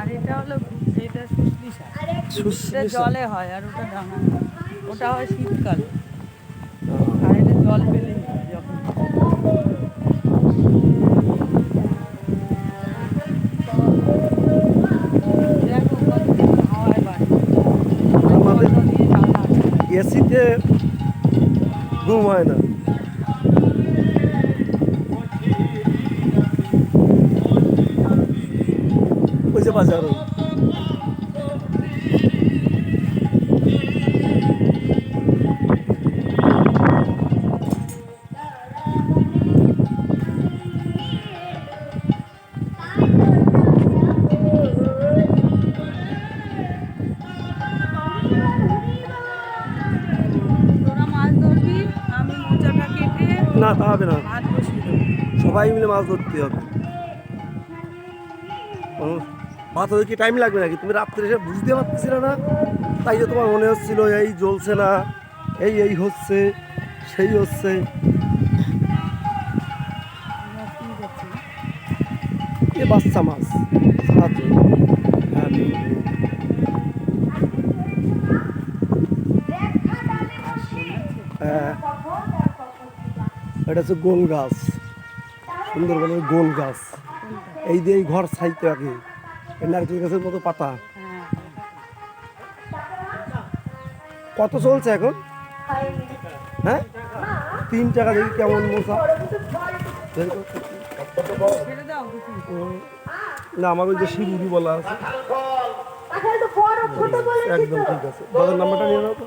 আর এটা হলো এটা শাক। জলে হয় আর ওটা ডাঙা। ওটা হয় শীতকালে আর এটা জল হয় যখন। এসিতে ঘুম হয় না মোচাটা কেটে না তা হবে না। সবাই মিলে মাছ ধরতে হবে। ধরতে কি টাইম লাগবে নাকি? তুমি রাত্রে এসে বুঝতে পারতেছিলে না? তাই যে তোমার মনে হচ্ছিল, এই জ্বলছে না, এই এই হচ্ছে, সেই হচ্ছে। এ বাচ্চা মাছ হ্যাঁ। হ্যাঁ। এটা হচ্ছে গোল গাছ, সুন্দরবনের গোল গাছ। এই দিয়ে ঘর ছাইতে আগে। নারকেল গাছের মতো পাতা। হ্যাঁ। কত চলছে এখন? হ্যাঁ? তিন টাকা দেখি কেমন মশা। না আমার ওই যে শিবুরি বলা আছে। বলে একদম ঠিক আছে। দাদার নাম্বারটা নিয়ে নাও তো।